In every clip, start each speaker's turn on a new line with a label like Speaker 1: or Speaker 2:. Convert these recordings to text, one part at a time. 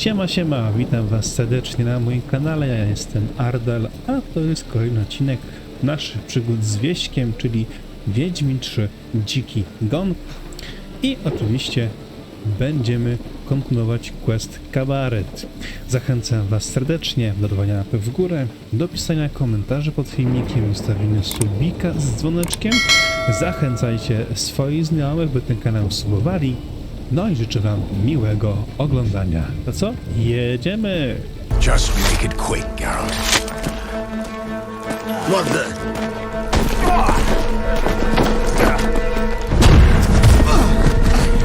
Speaker 1: Siema, siema, witam was serdecznie na moim kanale, ja jestem Ardal, a to jest kolejny odcinek naszych przygód z Wieśkiem, czyli Wiedźmin 3 Dziki Gon. I oczywiście będziemy kontynuować quest Kabaret. Zachęcam was serdecznie do dawania łapy w górę, do pisania komentarzy pod filmikiem, ustawienia subika z dzwoneczkiem, zachęcajcie swoich znajomych, by ten kanał subowali, no i życzę Wam miłego oglądania. To co? Jedziemy!
Speaker 2: Just make it quick, Geralt.
Speaker 3: What the?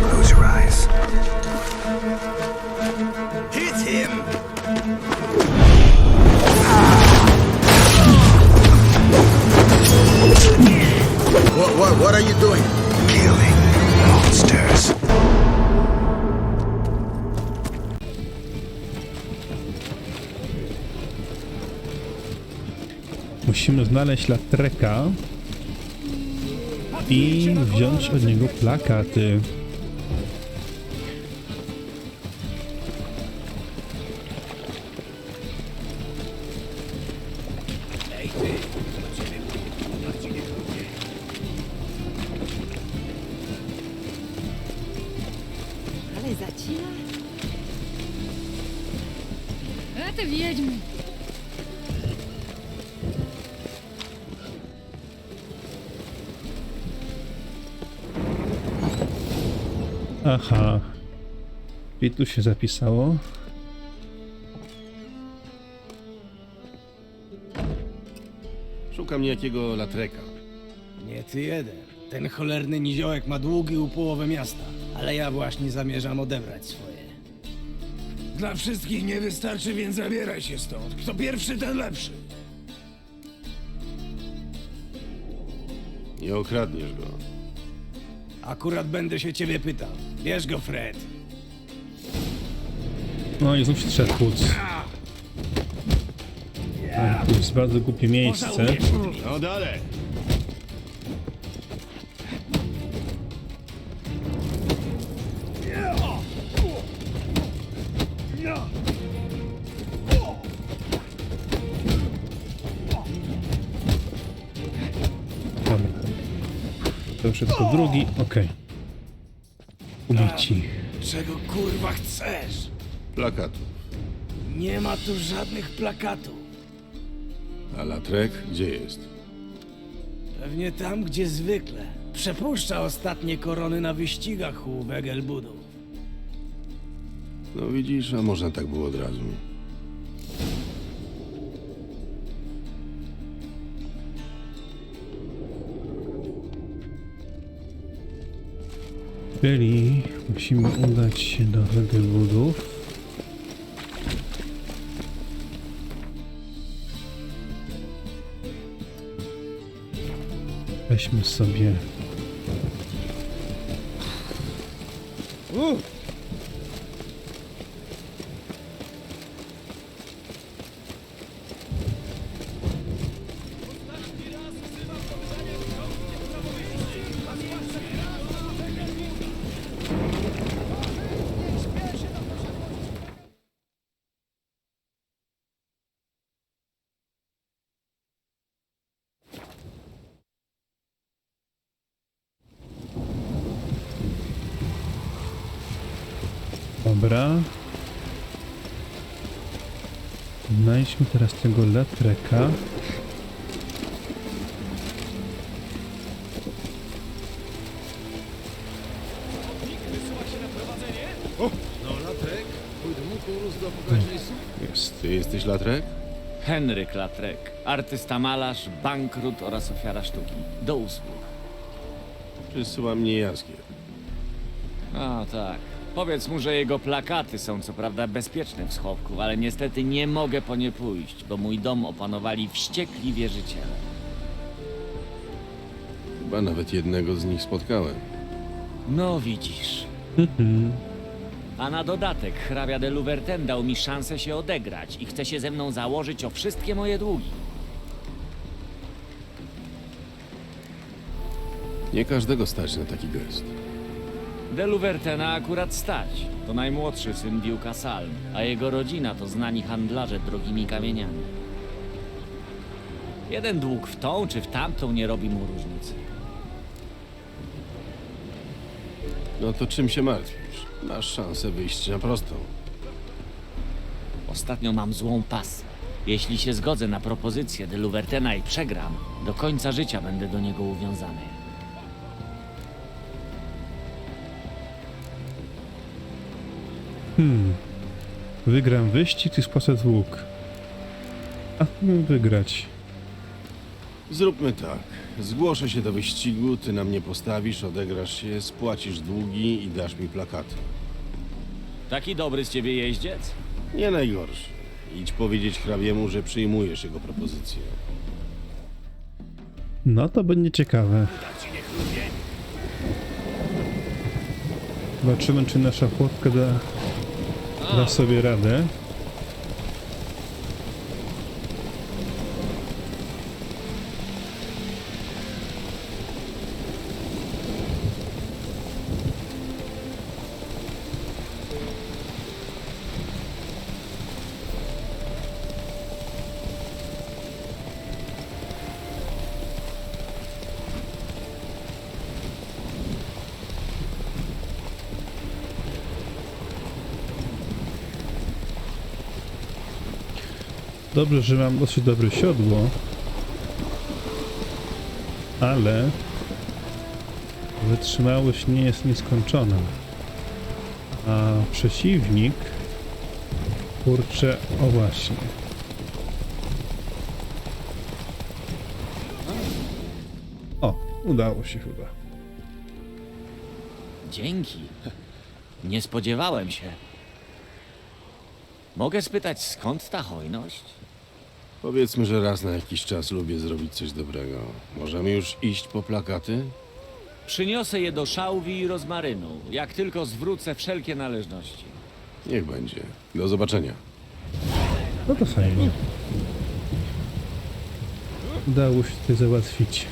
Speaker 2: Close your eyes.
Speaker 3: Hit him! What, what, what are you doing?
Speaker 1: Musimy znaleźć Latreka i wziąć od niego plakaty.
Speaker 4: Ale zacina?
Speaker 5: A te wiedźmy!
Speaker 1: Aha. I tu się zapisało.
Speaker 6: Szukam niejakiego Latreka.
Speaker 7: Nie ty jeden. Ten cholerny niziołek ma długi u połowy miasta, ale ja właśnie zamierzam odebrać swoje.
Speaker 8: Dla wszystkich nie wystarczy, więc zabieraj się stąd. Kto pierwszy, ten lepszy.
Speaker 6: Nie okradniesz go.
Speaker 7: Akurat będę się ciebie pytał. Bierz go, Fred.
Speaker 1: No i znów się trzeba tłuc. Tu jest bardzo głupie miejsce.
Speaker 6: No dalej!
Speaker 1: Dobra. To drugi, okej.
Speaker 7: Czego kurwa chcesz?
Speaker 6: Plakatu.
Speaker 7: Nie ma tu żadnych plakatów.
Speaker 6: A Latrek gdzie jest?
Speaker 7: Pewnie tam, gdzie zwykle. Przepuszcza ostatnie korony na wyścigach u Wegelbudów.
Speaker 6: No widzisz, a można tak było od razu.
Speaker 1: Czyli musimy udać się do Hegelwoodów. Weźmy sobie. Dobra. Znajdźmy teraz tego letreka.
Speaker 6: Jest. Ty jesteś Latrek?
Speaker 9: Henryk Latrek, artysta malarz, bankrut oraz ofiara sztuki. Do usług.
Speaker 6: Przysyła mnie jaskier.
Speaker 9: A tak. Powiedz mu, że jego plakaty są co prawda bezpieczne w schowku, ale niestety nie mogę po nie pójść, bo mój dom opanowali wściekli wierzyciele.
Speaker 6: Chyba nawet jednego z nich spotkałem.
Speaker 9: No widzisz. A na dodatek hrabia de Louverten dał mi szansę się odegrać i chce się ze mną założyć o wszystkie moje długi.
Speaker 6: Nie każdego stać na taki gest.
Speaker 9: Deluvertena akurat stać. To najmłodszy syn Duke'a Salm, a jego rodzina to znani handlarze drogimi kamieniami. Jeden dług w tą czy w tamtą nie robi mu różnicy.
Speaker 6: No to czym się martwisz? Masz szansę wyjść na prostą.
Speaker 9: Ostatnio mam złą pasę. Jeśli się zgodzę na propozycję Deluvertena i przegram, do końca życia będę do niego uwiązany.
Speaker 1: Hmm. Wygram wyścig i spłacę dług. A wygrać.
Speaker 6: Zróbmy tak. Zgłoszę się do wyścigu, ty na mnie postawisz, odegrasz się, spłacisz długi i dasz mi plakaty.
Speaker 9: Taki dobry z ciebie jeździec?
Speaker 6: Nie najgorszy. Idź powiedzieć hrabiemu, że przyjmujesz jego propozycję.
Speaker 1: No to będzie ciekawe. Zobaczymy, czy nasza chłopka da, da sobie radę. Dobrze, że mam dosyć dobre siodło. Ale wytrzymałość nie jest nieskończona. A przeciwnik kurczę, o właśnie. O, udało się chyba.
Speaker 9: Dzięki. Nie spodziewałem się. Mogę spytać, skąd ta hojność?
Speaker 6: Powiedzmy, że raz na jakiś czas lubię zrobić coś dobrego. Możemy już iść po plakaty?
Speaker 9: Przyniosę je do szałwi i rozmarynu, jak tylko zwrócę wszelkie należności.
Speaker 6: Niech będzie. Do zobaczenia.
Speaker 1: No to fajnie. Udało się to załatwić.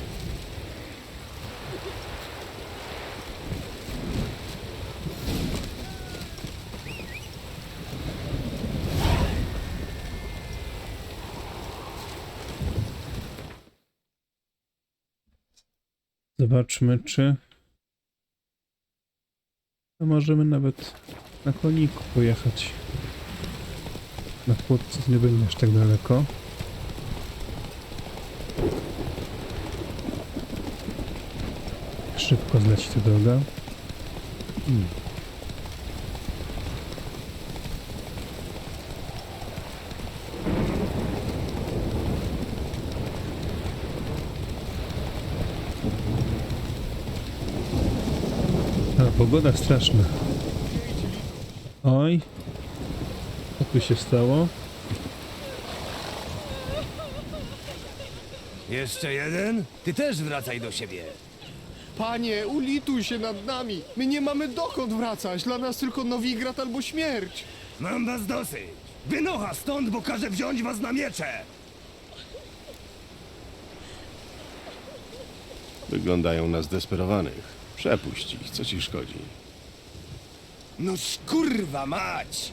Speaker 1: Zobaczmy, czy możemy nawet na koniku pojechać. Na chłopcu nie będzie aż tak daleko. Szybko zleci ta droga. Hmm. A, pogoda straszna. Oj. Co tu się stało?
Speaker 8: Jeszcze jeden? Ty też wracaj do siebie.
Speaker 10: Panie, ulituj się nad nami. My nie mamy dokąd wracać. Dla nas tylko Nowigrad albo śmierć.
Speaker 8: Mam was dosyć. Wynocha stąd, bo każę wziąć was na miecze.
Speaker 6: Wyglądają na zdesperowanych. Przepuść ich, co ci szkodzi?
Speaker 8: No kurwa mać!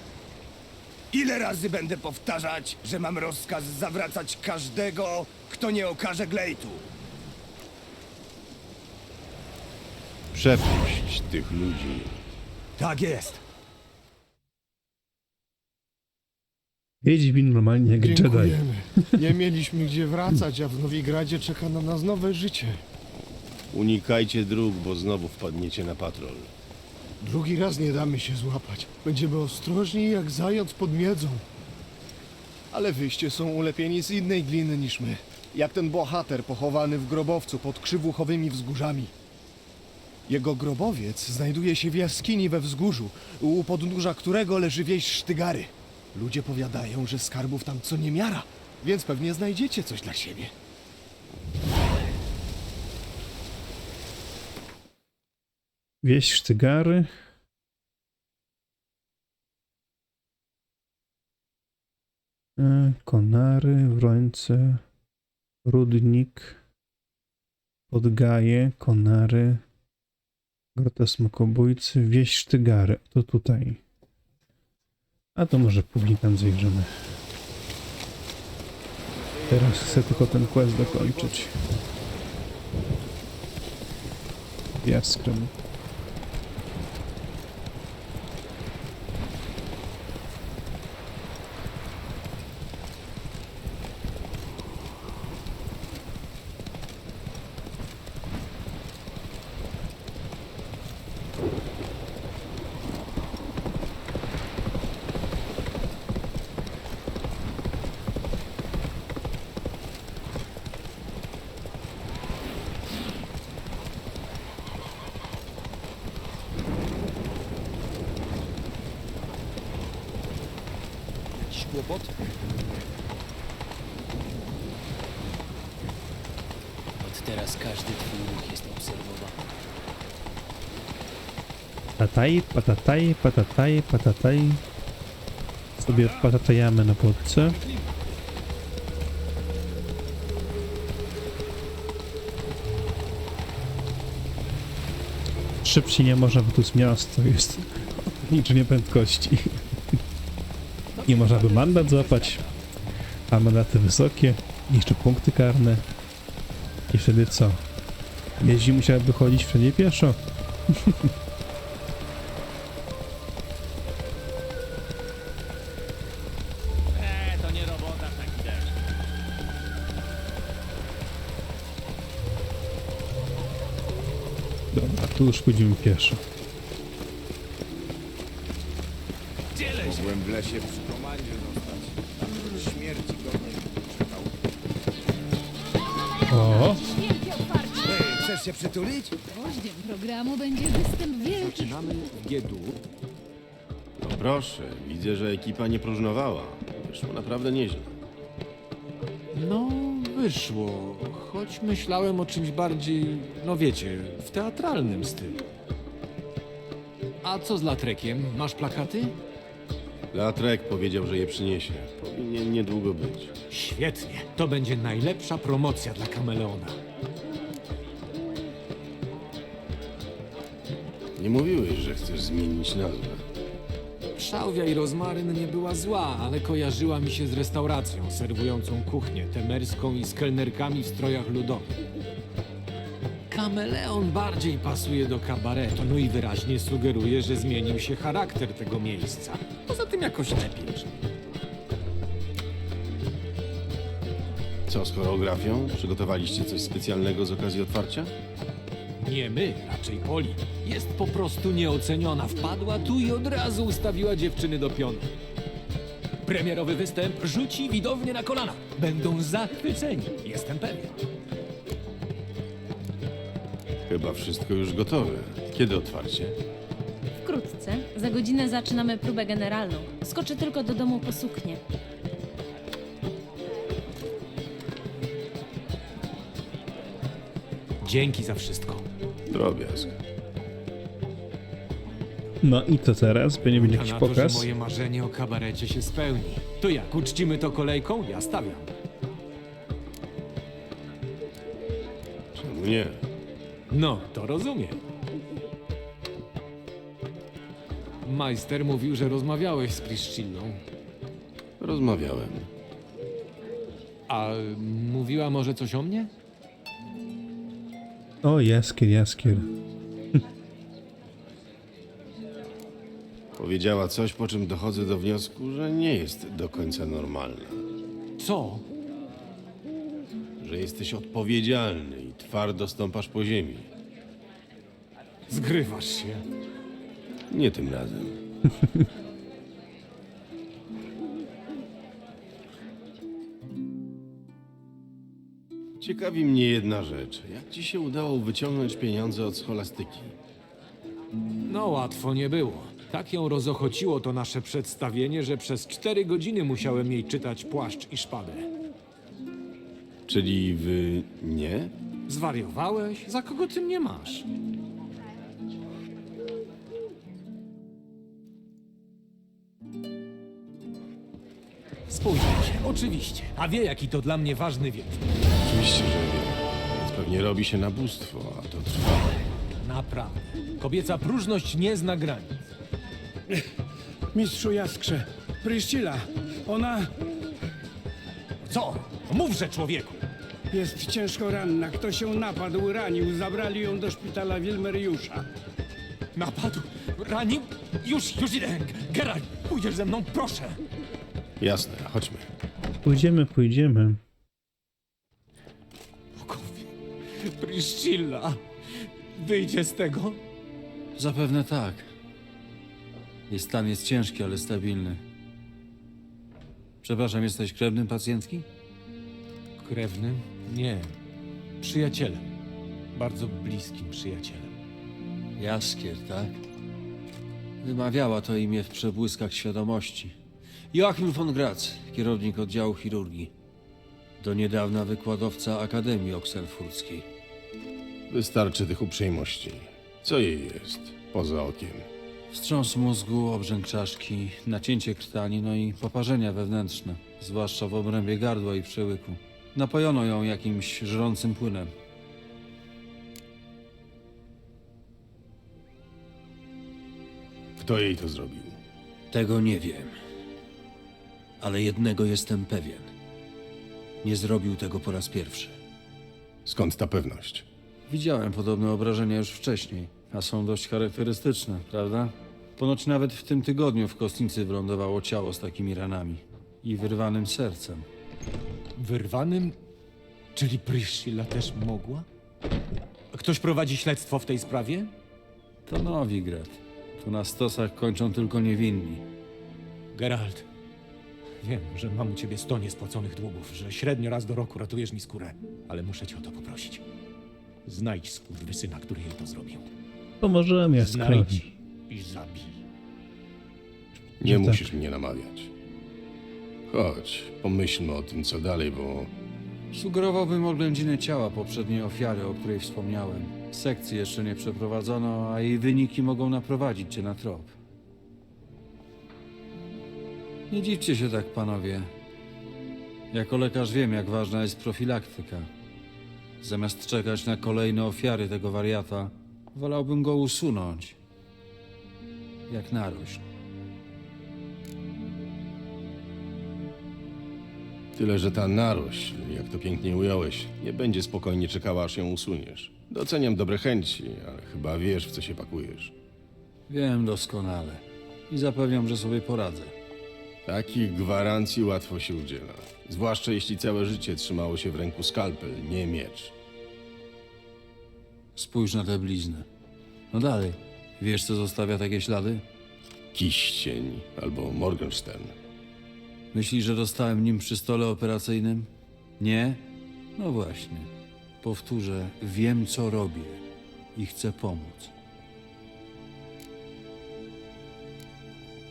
Speaker 8: Ile razy będę powtarzać, że mam rozkaz zawracać każdego, kto nie okaże glejtu?
Speaker 6: Przepuść tych ludzi.
Speaker 8: Tak jest.
Speaker 1: Wiedźmin normalnie jak Jedi.
Speaker 10: Dziękujemy. Nie mieliśmy gdzie wracać, a w Nowigradzie czeka na nas nowe życie.
Speaker 6: Unikajcie dróg, bo znowu wpadniecie na patrol.
Speaker 10: Drugi raz nie damy się złapać. Będziemy ostrożni jak zając pod miedzą. Ale wyście są ulepieni z innej gliny niż my. Jak ten bohater pochowany w grobowcu pod krzywuchowymi wzgórzami. Jego grobowiec znajduje się w jaskini we wzgórzu, u podnóża którego leży wieś Sztygary. Ludzie powiadają, że skarbów tam co niemiara, więc pewnie znajdziecie coś dla siebie.
Speaker 1: Wieś Sztygary. E, Konary, Wrońce, Rudnik, Podgaje, Konary, Grota Smokobójcy, Wieś Sztygary. To tutaj. A to może później tam zajrzymy. Teraz chcę tylko ten quest dokończyć. Jaskrem.
Speaker 7: Jakiś kłopot? Od teraz każdy twój ruch jest obserwowany.
Speaker 1: Patataj, patataj, patataj, patataj. Sobie patatajamy na podce. Szybciej nie można, bo tu jest miasto, jest ograniczenie prędkości. Nie można by mandat złapać, a mandaty wysokie, jeszcze punkty karne. I wtedy co? Jeździ musiałaby chodzić wszędzie pieszo. Dobra, tu już pójdziemy pieszo.
Speaker 8: W lesie przy komandzie zostać. Tam śmierci go nie czekał.
Speaker 1: O!
Speaker 5: Wielkie otwarcie!
Speaker 8: Ej, chcesz się przytulić?
Speaker 5: Gwoździem programu będzie występ wielki.
Speaker 6: No proszę, widzę, że ekipa nie próżnowała. Wyszło naprawdę nieźle.
Speaker 11: No, wyszło. Choć myślałem o czymś bardziej, no wiecie, w teatralnym stylu. A co z latrekiem? Masz plakaty?
Speaker 6: Latrek powiedział, że je przyniesie. Powinien niedługo być.
Speaker 11: Świetnie. To będzie najlepsza promocja dla kameleona.
Speaker 6: Nie mówiłeś, że chcesz zmienić nazwę.
Speaker 11: Szałwia i rozmaryn nie była zła, ale kojarzyła mi się z restauracją serwującą kuchnię temerską i z kelnerkami w strojach ludowych. Kameleon bardziej pasuje do kabaretu, no i wyraźnie sugeruje, że zmienił się charakter tego miejsca. Poza tym jakoś lepiej.
Speaker 6: Co z choreografią? Przygotowaliście coś specjalnego z okazji otwarcia?
Speaker 11: Nie my, raczej Poli. Jest po prostu nieoceniona. Wpadła tu i od razu ustawiła dziewczyny do pionu. Premierowy występ rzuci widownię na kolana. Będą zachwyceni, jestem pewien.
Speaker 6: Chyba wszystko już gotowe. Kiedy otwarcie?
Speaker 4: Wkrótce. Za godzinę zaczynamy próbę generalną. Skoczę tylko do domu po suknię.
Speaker 11: Dzięki za wszystko.
Speaker 6: Drobiazg.
Speaker 1: No i co teraz? Będzie będzie jakiś
Speaker 11: na to, że
Speaker 1: pokaz?
Speaker 11: moje marzenie o kabarecie się spełni. To jak, uczcimy to kolejką? Ja stawiam.
Speaker 6: Czemu nie?
Speaker 11: No, to rozumiem. Majster mówił, że rozmawiałeś z Priscillą.
Speaker 6: Rozmawiałem.
Speaker 11: A mówiła może coś o mnie?
Speaker 1: O, jaskier, jaskier.
Speaker 6: Powiedziała coś, po czym dochodzę do wniosku, że nie jest do końca normalna.
Speaker 11: Co?
Speaker 6: Że jesteś odpowiedzialny i twardo stąpasz po ziemi.
Speaker 11: Zgrywasz się.
Speaker 6: Nie tym razem. Ciekawi mnie jedna rzecz. Jak ci się udało wyciągnąć pieniądze od scholastyki?
Speaker 11: No łatwo nie było. Tak ją rozochociło to nasze przedstawienie, że przez cztery godziny musiałem jej czytać płaszcz i szpadę.
Speaker 6: Czyli wy nie?
Speaker 11: Zwariowałeś? Za kogo ty mnie masz? Spójrzcie, oczywiście. A wie, jaki to dla mnie ważny wieczór.
Speaker 6: Oczywiście, że nie. Więc pewnie robi się nabóstwo, a to trwa.
Speaker 11: Naprawdę. Kobieca próżność nie zna granic.
Speaker 7: Mistrzu Jaskrze, Pryszcila, ona
Speaker 11: Co? Mówże, człowieku!
Speaker 7: jest ciężko ranna. Ktoś ją napadł, ranił. Zabrali ją do szpitala Wilmeriusza.
Speaker 11: Napadł? Ranił? Już, już idę! Geralt, pójdziesz ze mną, proszę!
Speaker 6: Jasne, chodźmy.
Speaker 1: Pójdziemy, pójdziemy.
Speaker 11: Bogowie, Priscilla, wyjdzie z tego?
Speaker 12: Zapewne tak. Jej stan jest ciężki, ale stabilny. Przepraszam, jesteś krewnym pacjentki?
Speaker 11: Krewnym? Nie. Przyjacielem. Bardzo bliskim przyjacielem.
Speaker 12: Jaskier, tak? Wymawiała to imię w przebłyskach świadomości. Joachim von Graz, kierownik oddziału chirurgii. Do niedawna wykładowca Akademii Oksenfurckiej.
Speaker 6: Wystarczy tych uprzejmości. Co jej jest? Poza okiem.
Speaker 12: Wstrząs mózgu, obrzęk czaszki, nacięcie krtani, no i poparzenia wewnętrzne, zwłaszcza w obrębie gardła i przełyku. Napojono ją jakimś żrącym płynem.
Speaker 6: Kto jej to zrobił?
Speaker 12: Tego nie wiem. Ale jednego jestem pewien. Nie zrobił tego po raz pierwszy.
Speaker 6: Skąd ta pewność?
Speaker 12: Widziałem podobne obrażenia już wcześniej, a są dość charakterystyczne, prawda? Ponoć nawet w tym tygodniu w kostnicy wylądowało ciało z takimi ranami i wyrwanym sercem.
Speaker 11: Wyrwanym? Czyli Priscilla też mogła? Ktoś prowadzi śledztwo w tej sprawie?
Speaker 12: To Nowigrad. Tu na stosach kończą tylko niewinni.
Speaker 11: Geralt, wiem, że mam u ciebie sto niespłaconych długów, że średnio raz do roku ratujesz mi skórę, ale muszę cię o to poprosić. Znajdź skurwysyna, który jej to zrobił.
Speaker 1: Pomożemy Jaskrowi.
Speaker 11: Znajdź i zabij.
Speaker 6: Nie
Speaker 1: Że tak.
Speaker 6: musisz mnie namawiać. Chodź, pomyślmy o tym, co dalej, bo
Speaker 12: Sugerowałbym oględziny ciała poprzedniej ofiary, o której wspomniałem. Sekcji jeszcze nie przeprowadzono, a jej wyniki mogą naprowadzić cię na trop. Nie dziwcie się tak, panowie. Jako lekarz wiem, jak ważna jest profilaktyka. Zamiast czekać na kolejne ofiary tego wariata, wolałbym go usunąć. Jak narośl.
Speaker 6: Tyle, że ta narośl, jak to pięknie ująłeś, nie będzie spokojnie czekała, aż ją usuniesz. Doceniam dobre chęci, ale chyba wiesz, w co się pakujesz.
Speaker 12: Wiem doskonale. I zapewniam, że sobie poradzę.
Speaker 6: Takich gwarancji łatwo się udziela. Zwłaszcza jeśli całe życie trzymało się w ręku skalpel, nie miecz.
Speaker 12: Spójrz na tę bliznę. No dalej. Wiesz, co zostawia takie ślady?
Speaker 6: Kiścień albo Morgenstern.
Speaker 12: Myślisz, że dostałem nim przy stole operacyjnym? Nie? No właśnie. Powtórzę, wiem co robię i chcę pomóc.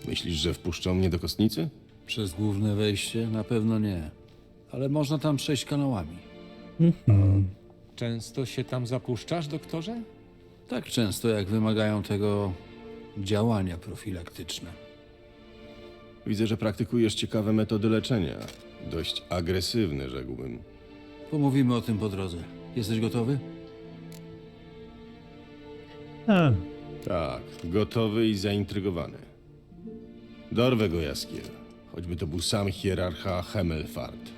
Speaker 6: Myślisz, że wpuszczą mnie do kostnicy?
Speaker 12: Przez główne wejście na pewno nie, ale można tam przejść kanałami.
Speaker 1: Mhm.
Speaker 11: Często się tam zapuszczasz, doktorze?
Speaker 12: Tak często, jak wymagają tego działania profilaktyczne.
Speaker 6: Widzę, że praktykujesz ciekawe metody leczenia. Dość agresywne, rzekłbym.
Speaker 12: Pomówimy o tym po drodze. Jesteś gotowy?
Speaker 1: A,
Speaker 6: Tak, gotowy i zaintrygowany. Dorwę go jaskier. Choćby to był sam hierarcha Hemelfart.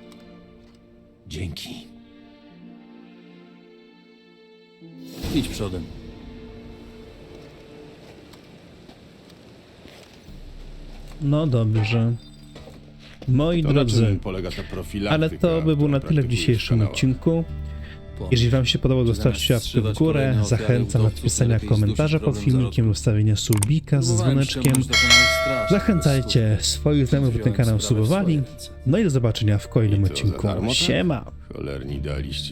Speaker 11: Dzięki.
Speaker 12: Idź przodem.
Speaker 1: No dobrze. Moi
Speaker 6: To
Speaker 1: drodzy, ale to by było na tyle w dzisiejszym odcinku. Jeżeli Wam się podobało,
Speaker 12: Zamiast
Speaker 1: zostawcie łapkę w górę. Zachęcam do wpisania komentarza pod filmikiem, ustawienia subika z
Speaker 12: Próbowałem
Speaker 1: dzwoneczkiem. Zachęcajcie swoich znajomych, by ten kanał subowali. No i do zobaczenia w kolejnym odcinku.
Speaker 6: tak?
Speaker 1: Siema!
Speaker 6: Cholerni idealiści.